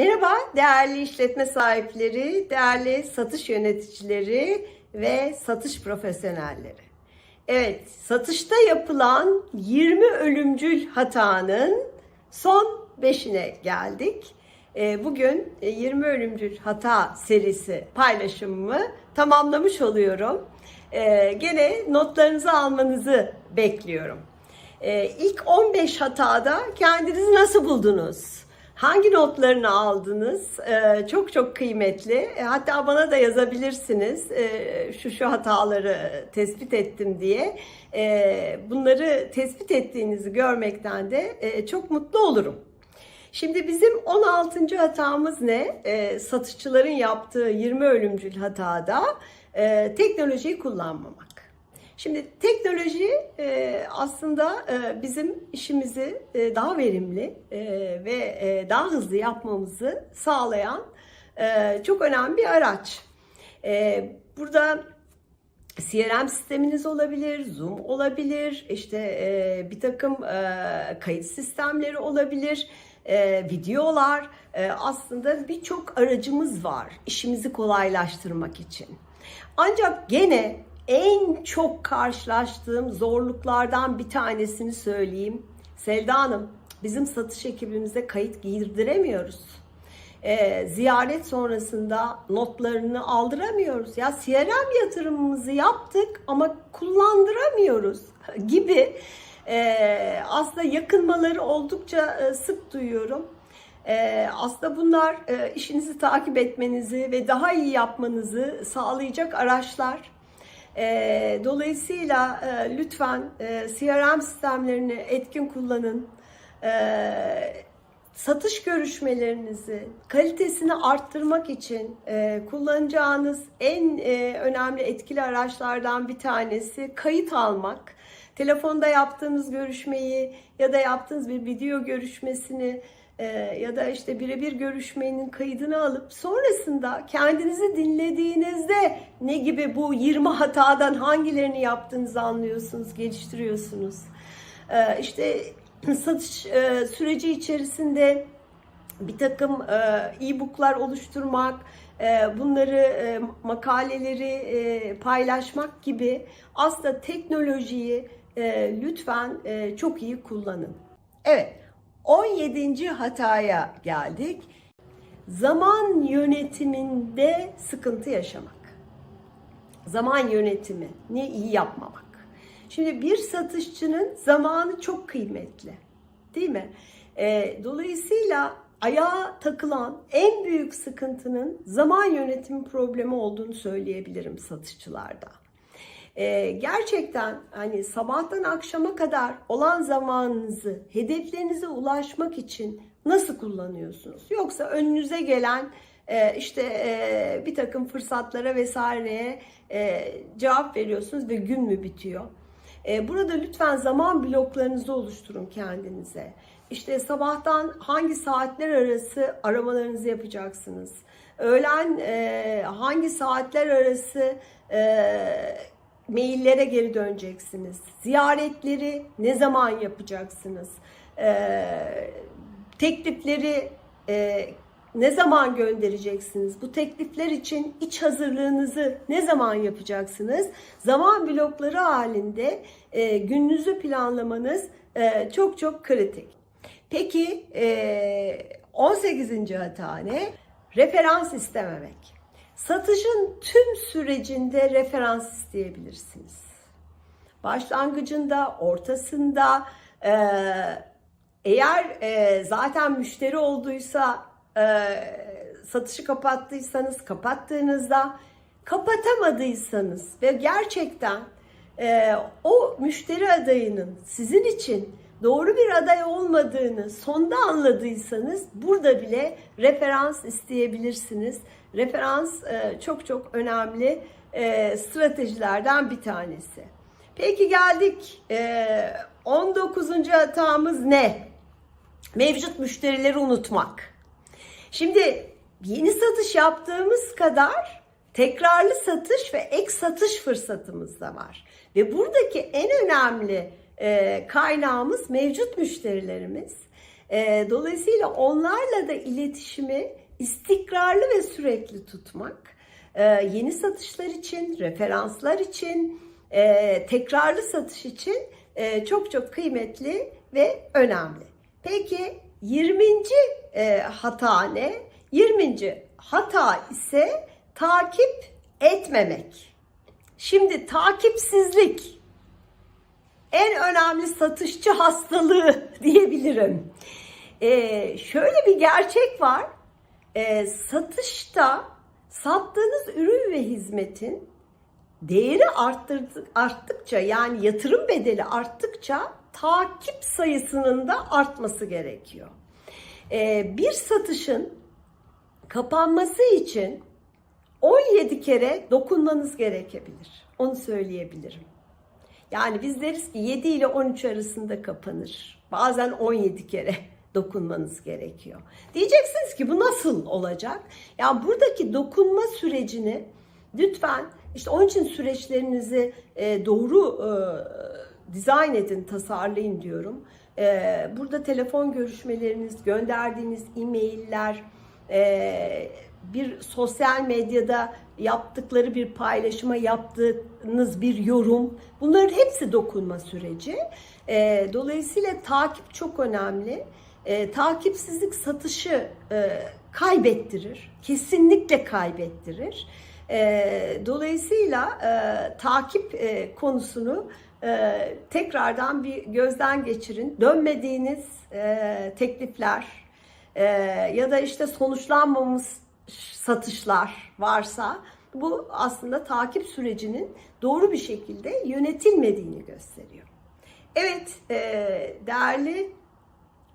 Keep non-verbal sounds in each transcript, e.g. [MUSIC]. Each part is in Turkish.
Merhaba değerli işletme sahipleri, değerli satış yöneticileri ve satış profesyonelleri. Evet, satışta yapılan 20 ölümcül hatanın son 5'ine geldik. Ee, Bugün e, 20 ölümcül hata serisi paylaşımımı tamamlamış oluyorum. Ee, Gene notlarınızı almanızı bekliyorum. Ee, İlk 15 hatada kendinizi nasıl buldunuz? Hangi notlarını aldınız? Ee, çok çok kıymetli. E, Hatta bana da yazabilirsiniz. Ee, şu şu hataları tespit ettim diye. Ee, bunları tespit ettiğinizi görmekten de e, çok mutlu olurum. Şimdi bizim 16. hatamız ne? Ee, satışçıların yaptığı 20 ölümcül hatada e, teknolojiyi kullanmamak. Şimdi teknoloji e, aslında e, bizim işimizi e, daha verimli e, ve e, daha hızlı yapmamızı sağlayan e, çok önemli bir araç. E, burada CRM sisteminiz olabilir, Zoom olabilir, işte e, bir takım e, kayıt sistemleri olabilir, e, videolar. E, aslında birçok aracımız var işimizi kolaylaştırmak için. Ancak gene en çok karşılaştığım zorluklardan bir tanesini söyleyeyim. Selda Hanım, bizim satış ekibimize kayıt girdiremiyoruz. Ee, ziyaret sonrasında notlarını aldıramıyoruz. Ya CRM yatırımımızı yaptık ama kullandıramıyoruz [LAUGHS] gibi Ee, aslında yakınmaları oldukça e, sık duyuyorum. Ee, aslında bunlar e, işinizi takip etmenizi ve daha iyi yapmanızı sağlayacak araçlar. Ee, dolayısıyla e, lütfen e, CRM sistemlerini etkin kullanın. Ee, satış görüşmelerinizi kalitesini arttırmak için e, kullanacağınız en e, önemli etkili araçlardan bir tanesi kayıt almak. Telefonda yaptığınız görüşmeyi ya da yaptığınız bir video görüşmesini e, ya da işte birebir görüşmenin kaydını alıp sonrasında kendinizi dinlediğinizde ne gibi bu 20 hatadan hangilerini yaptığınızı anlıyorsunuz, geliştiriyorsunuz. E, işte satış e, süreci içerisinde bir takım e, e-booklar oluşturmak, e, bunları makaleleri paylaşmak gibi aslında teknolojiyi lütfen çok iyi kullanın. Evet, 17. hataya geldik. Zaman yönetiminde sıkıntı yaşamak. Zaman yönetimini iyi yapmamak. Şimdi bir satışçının zamanı çok kıymetli. Değil mi? E, dolayısıyla ayağa takılan en büyük sıkıntının zaman yönetimi problemi olduğunu söyleyebilirim satışçılarda. Ee, gerçekten hani sabahtan akşama kadar olan zamanınızı hedeflerinize ulaşmak için nasıl kullanıyorsunuz? Yoksa önünüze gelen e, işte e, bir takım fırsatlara vesaireye e, cevap veriyorsunuz ve gün mü bitiyor? E, burada lütfen zaman bloklarınızı oluşturun kendinize. İşte sabahtan hangi saatler arası aramalarınızı yapacaksınız? Öğlen e, hangi saatler arası e, maillere geri döneceksiniz? Ziyaretleri ne zaman yapacaksınız? E, teklifleri e, ne zaman göndereceksiniz? Bu teklifler için iç hazırlığınızı ne zaman yapacaksınız? Zaman blokları halinde e, gününüzü planlamanız e, çok çok kritik. Peki e, 18. hata ne? Referans istememek. Satışın tüm sürecinde referans isteyebilirsiniz. Başlangıcında, ortasında, e, eğer e, zaten müşteri olduysa, e, satışı kapattıysanız, kapattığınızda, kapatamadıysanız ve gerçekten o müşteri adayının sizin için doğru bir aday olmadığını sonda anladıysanız burada bile referans isteyebilirsiniz. Referans e, çok çok önemli e, stratejilerden bir tanesi. Peki geldik e, 19. hatamız ne? Mevcut müşterileri unutmak. Şimdi yeni satış yaptığımız kadar tekrarlı satış ve ek satış fırsatımız da var. Ve buradaki en önemli e, kaynağımız mevcut müşterilerimiz. E, dolayısıyla onlarla da iletişimi istikrarlı ve sürekli tutmak, e, yeni satışlar için, referanslar için, e, tekrarlı satış için e, çok çok kıymetli ve önemli. Peki 20. E, hata ne? 20. hata ise takip etmemek. Şimdi takipsizlik en önemli satışçı hastalığı [LAUGHS] diyebilirim. Ee, şöyle bir gerçek var. Ee, satışta sattığınız ürün ve hizmetin değeri arttıkça yani yatırım bedeli arttıkça takip sayısının da artması gerekiyor. Ee, bir satışın kapanması için 17 kere dokunmanız gerekebilir. Onu söyleyebilirim. Yani biz deriz ki 7 ile 13 arasında kapanır. Bazen 17 kere [LAUGHS] dokunmanız gerekiyor. Diyeceksiniz ki bu nasıl olacak? Yani buradaki dokunma sürecini lütfen işte onun için süreçlerinizi e, doğru e, dizayn edin, tasarlayın diyorum. E, burada telefon görüşmeleriniz, gönderdiğiniz e-mailler, bir sosyal medyada yaptıkları bir paylaşıma yaptığınız bir yorum bunların hepsi dokunma süreci. E, dolayısıyla takip çok önemli. E, takipsizlik satışı e, kaybettirir. Kesinlikle kaybettirir. E, dolayısıyla e, takip e, konusunu e, tekrardan bir gözden geçirin. Dönmediğiniz e, teklifler e, ya da işte sonuçlanmamış satışlar varsa bu aslında takip sürecinin doğru bir şekilde yönetilmediğini gösteriyor. Evet, e, değerli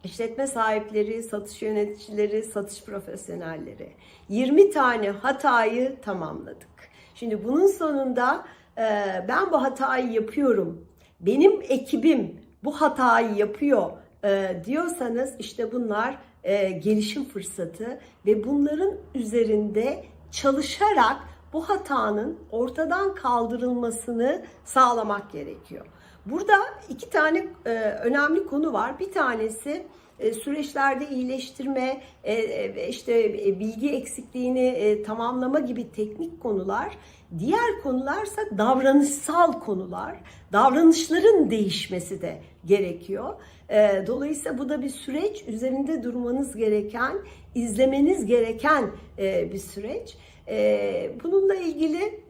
işletme sahipleri, satış yöneticileri, satış profesyonelleri 20 tane hatayı tamamladık. Şimdi bunun sonunda e, ben bu hatayı yapıyorum, benim ekibim bu hatayı yapıyor e, diyorsanız işte bunlar e, gelişim fırsatı ve bunların üzerinde çalışarak bu hatanın ortadan kaldırılmasını sağlamak gerekiyor. Burada iki tane e, önemli konu var. Bir tanesi e, süreçlerde iyileştirme, e, e, işte bilgi eksikliğini tamamlama gibi teknik konular. Diğer konularsa davranışsal konular. Davranışların değişmesi de gerekiyor. E, dolayısıyla bu da bir süreç. Üzerinde durmanız gereken, izlemeniz gereken e, bir süreç. E, bununla ilgili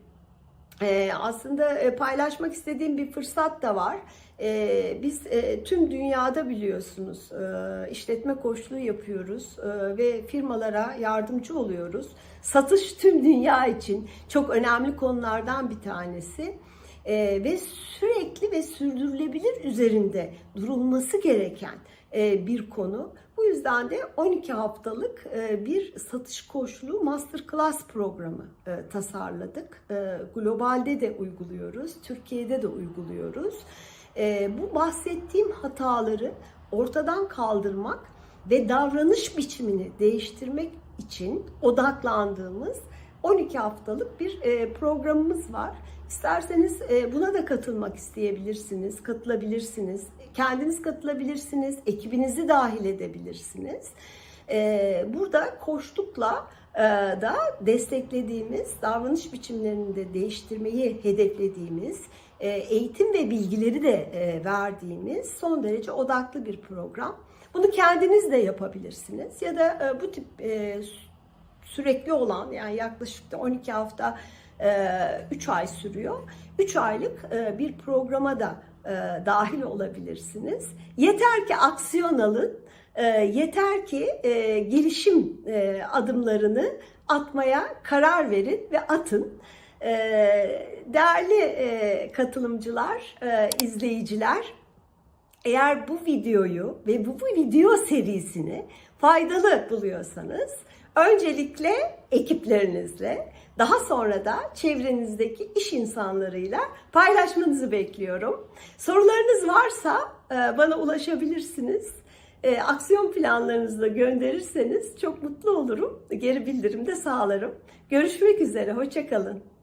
ee, aslında e, paylaşmak istediğim bir fırsat da var. Ee, biz e, tüm dünyada biliyorsunuz e, işletme koçluğu yapıyoruz e, ve firmalara yardımcı oluyoruz. Satış tüm dünya için çok önemli konulardan bir tanesi. E, ve sürekli ve sürdürülebilir üzerinde durulması gereken e, bir konu. Bu yüzden de 12 haftalık e, bir satış koçluğu masterclass programı e, tasarladık. E, globalde de uyguluyoruz, Türkiye'de de uyguluyoruz. E, bu bahsettiğim hataları ortadan kaldırmak ve davranış biçimini değiştirmek için odaklandığımız 12 haftalık bir e, programımız var. İsterseniz e, buna da katılmak isteyebilirsiniz, katılabilirsiniz. Kendiniz katılabilirsiniz, ekibinizi dahil edebilirsiniz. E, burada koştukla da desteklediğimiz, davranış biçimlerini de değiştirmeyi hedeflediğimiz, eğitim ve bilgileri de verdiğimiz son derece odaklı bir program. Bunu kendiniz de yapabilirsiniz ya da bu tip sürekli olan yani yaklaşık da 12 hafta 3 ay sürüyor. 3 aylık bir programa da dahil olabilirsiniz. Yeter ki aksiyon alın, yeter ki gelişim adımlarını atmaya karar verin ve atın. Değerli katılımcılar, izleyiciler, eğer bu videoyu ve bu video serisini faydalı buluyorsanız öncelikle ekiplerinizle daha sonra da çevrenizdeki iş insanlarıyla paylaşmanızı bekliyorum. Sorularınız varsa e, bana ulaşabilirsiniz. E, aksiyon planlarınızı da gönderirseniz çok mutlu olurum. Geri bildirim de sağlarım. Görüşmek üzere, hoşçakalın.